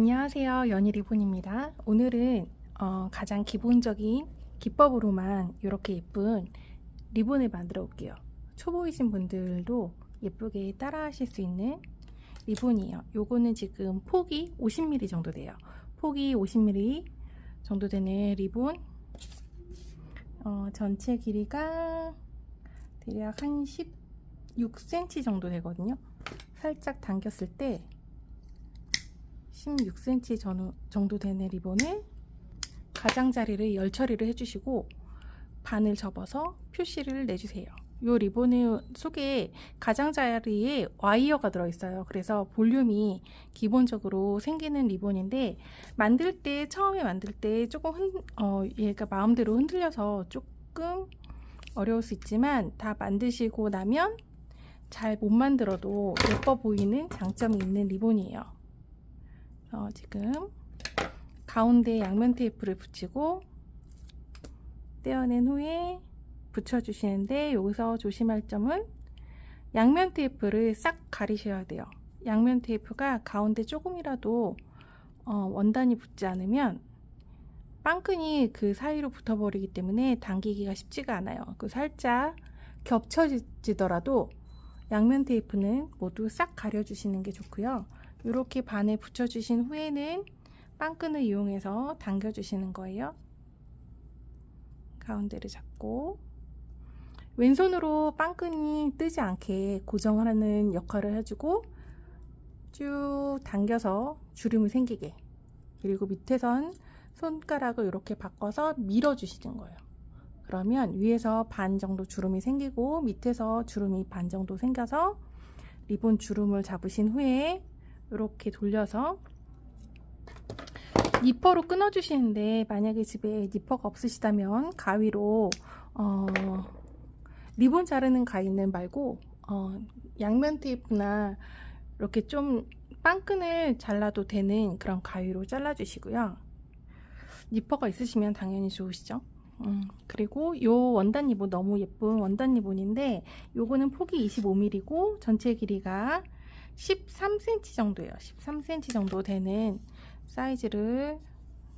안녕하세요. 연희 리본입니다. 오늘은 어, 가장 기본적인 기법으로만 이렇게 예쁜 리본을 만들어 볼게요. 초보이신 분들도 예쁘게 따라 하실 수 있는 리본이에요. 요거는 지금 폭이 50mm 정도 돼요. 폭이 50mm 정도 되는 리본 어, 전체 길이가 대략 한 16cm 정도 되거든요. 살짝 당겼을 때 16cm 정도 되는 리본을 가장자리를 열 처리를 해주시고 반을 접어서 표시를 내주세요. 이 리본 속에 가장자리에 와이어가 들어있어요. 그래서 볼륨이 기본적으로 생기는 리본인데 만들 때 처음에 만들 때 조금 흔, 어, 얘가 마음대로 흔들려서 조금 어려울 수 있지만 다 만드시고 나면 잘 못 만들어도 예뻐 보이는 장점이 있는 리본이에요. 어, 지금 가운데 양면 테이프를 붙이고 떼어낸 후에 붙여주시는데 여기서 조심할 점은 양면 테이프를 싹 가리셔야 돼요. 양면 테이프가 가운데 조금이라도 어, 원단이 붙지 않으면 빵끈이 그 사이로 붙어버리기 때문에 당기기가 쉽지가 않아요. 그 살짝 겹쳐지더라도 양면 테이프는 모두 싹 가려주시는 게 좋고요. 이렇게 반에 붙여주신 후에는 빵끈을 이용해서 당겨주시는 거예요. 가운데를 잡고 왼손으로 빵끈이 뜨지 않게 고정하는 역할을 해주고 쭉 당겨서 주름이 생기게 그리고 밑에선 손가락을 이렇게 바꿔서 밀어주시는 거예요. 그러면 위에서 반 정도 주름이 생기고 밑에서 주름이 반 정도 생겨서 리본 주름을 잡으신 후에 이렇게 돌려서 니퍼로 끊어주시는데 만약에 집에 니퍼가 없으시다면 가위로 어, 리본 자르는 가위는 말고 어, 양면 테이프나 이렇게 좀 빵끈을 잘라도 되는 그런 가위로 잘라주시고요. 니퍼가 있으시면 당연히 좋으시죠. 음, 그리고 요 원단 리본 너무 예쁜 원단 리본인데 요거는 폭이 25mm고 전체 길이가 13cm 정도예요. 13cm 정도 되는 사이즈를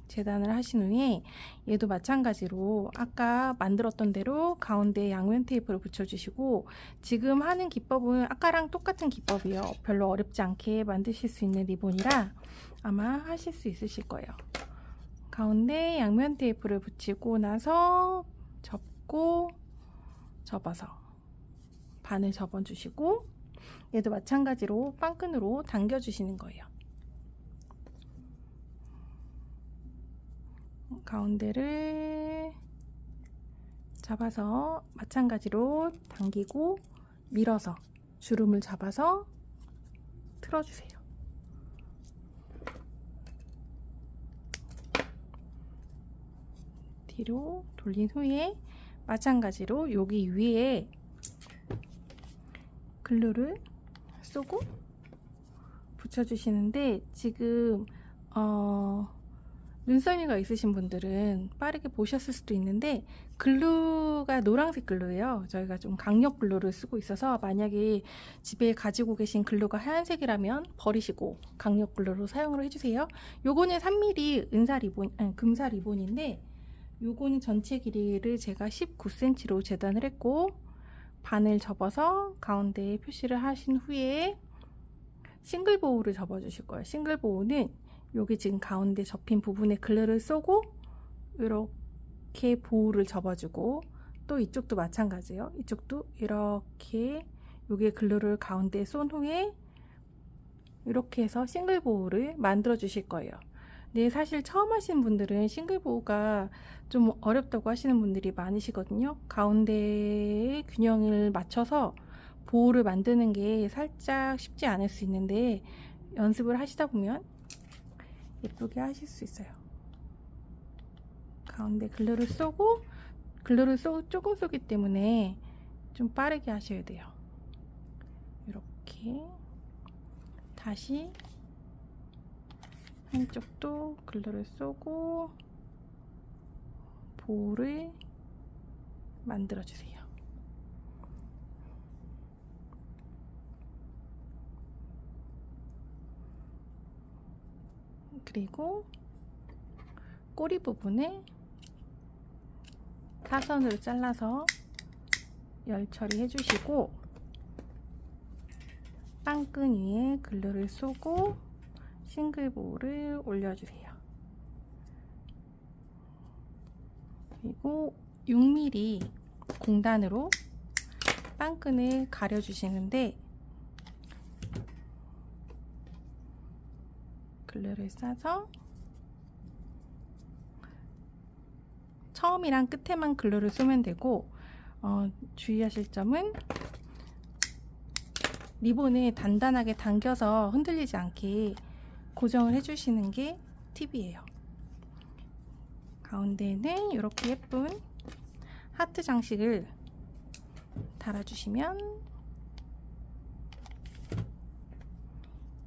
재단을 하신 후에 얘도 마찬가지로 아까 만들었던 대로 가운데 양면 테이프를 붙여주시고 지금 하는 기법은 아까랑 똑같은 기법이에요. 별로 어렵지 않게 만드실 수 있는 리본이라 아마 하실 수 있으실 거예요. 가운데 양면 테이프를 붙이고 나서 접고 접어서 반을 접어주시고 얘도 마찬가지로 빵끈으로 당겨주시는 거예요. 가운데를 잡아서 마찬가지로 당기고 밀어서 주름을 잡아서 틀어주세요. 뒤로 돌린 후에 마찬가지로 여기 위에 글루를 쏘고 붙여주시는데 지금 어, 눈썰미가 있으신 분들은 빠르게 보셨을 수도 있는데 글루가 노란색 글루예요. 저희가 좀 강력 글루를 쓰고 있어서 만약에 집에 가지고 계신 글루가 하얀색이라면 버리시고 강력 글루로 사용을 해주세요. 요거는 3mm 은사 리본, 아니, 금사 리본인데 요거는 전체 길이를 제가 19cm로 재단을 했고 반을 접어서 가운데에 표시를 하신 후에 싱글 보우를 접어 주실 거예요. 싱글 보우는 여기 지금 가운데 접힌 부분에 글루를 쏘고 이렇게 보우를 접어주고 또 이쪽도 마찬가지예요. 이쪽도 이렇게 여기에 글루를 가운데 쏜 후에 이렇게 해서 싱글 보우를 만들어 주실 거예요. 네, 사실 처음 하시는 분들은 싱글 보우가 좀 어렵다고 하시는 분들이 많으시거든요. 가운데 균형을 맞춰서 보호를 만드는 게 살짝 쉽지 않을 수 있는데 연습을 하시다 보면 예쁘게 하실 수 있어요. 가운데 글루를 쏘고 글루를 쏘, 조금 쏘기 때문에 좀 빠르게 하셔야 돼요. 이렇게 다시 한쪽도 글루를 쏘고 볼을 만들어 주세요. 그리고 꼬리 부분에 사선으로 잘라서 열 처리해 주시고 빵끈 위에 글루를 쏘고 싱글볼을 올려주세요. 그리고 6mm 공단으로 빵끈을 가려주시는데 글루를 싸서 처음이랑 끝에만 글루를 쏘면 되고 어, 주의하실 점은 리본을 단단하게 당겨서 흔들리지 않게 고정을 해주시는 게 팁이에요. 가운데에는 이렇게 예쁜 하트 장식을 달아주시면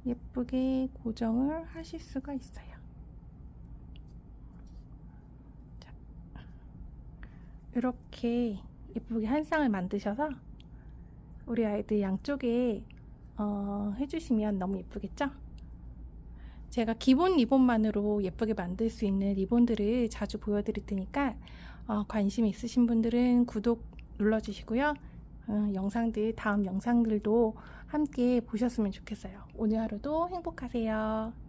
예쁘게 고정을 하실 수가 있어요. 자, 이렇게 예쁘게 한 쌍을 만드셔서 우리 아이들 양쪽에 어, 해주시면 너무 예쁘겠죠? 제가 기본 리본만으로 예쁘게 만들 수 있는 리본들을 자주 보여드릴 테니까 어, 관심 있으신 분들은 구독 눌러주시고요. 어, 영상들 다음 영상들도 함께 보셨으면 좋겠어요. 오늘 하루도 행복하세요.